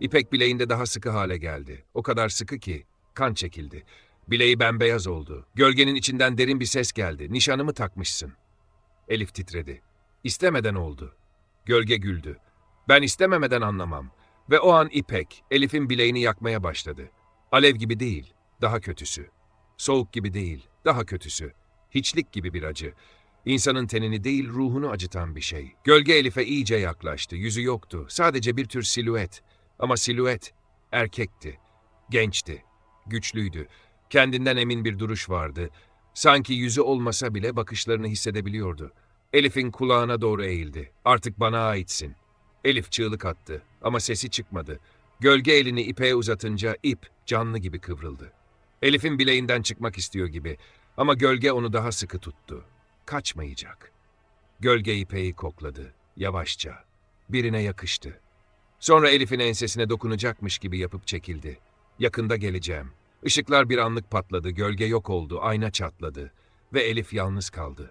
İpek bileğinde daha sıkı hale geldi. O kadar sıkı ki kan çekildi. Bileği bembeyaz oldu. Gölgenin içinden derin bir ses geldi. Nişanımı takmışsın. Elif titredi. İstemeden oldu. Gölge güldü. Ben istememeden anlamam. Ve o an İpek, Elif'in bileğini yakmaya başladı. Alev gibi değil, daha kötüsü. Soğuk gibi değil, daha kötüsü. Hiçlik gibi bir acı. İnsanın tenini değil ruhunu acıtan bir şey. Gölge Elif'e iyice yaklaştı. Yüzü yoktu. Sadece bir tür silüet. Ama silüet erkekti. Gençti. Güçlüydü. Kendinden emin bir duruş vardı. Sanki yüzü olmasa bile bakışlarını hissedebiliyordu. Elif'in kulağına doğru eğildi. Artık bana aitsin. Elif çığlık attı ama sesi çıkmadı. Gölge elini ipeğe uzatınca ip canlı gibi kıvrıldı. Elif'in bileğinden çıkmak istiyor gibi ama gölge onu daha sıkı tuttu. Kaçmayacak. Gölge ipeği kokladı, yavaşça. Birine yakıştı. Sonra Elif'in ensesine dokunacakmış gibi yapıp çekildi. Yakında geleceğim. Işıklar bir anlık patladı, gölge yok oldu, ayna çatladı ve Elif yalnız kaldı.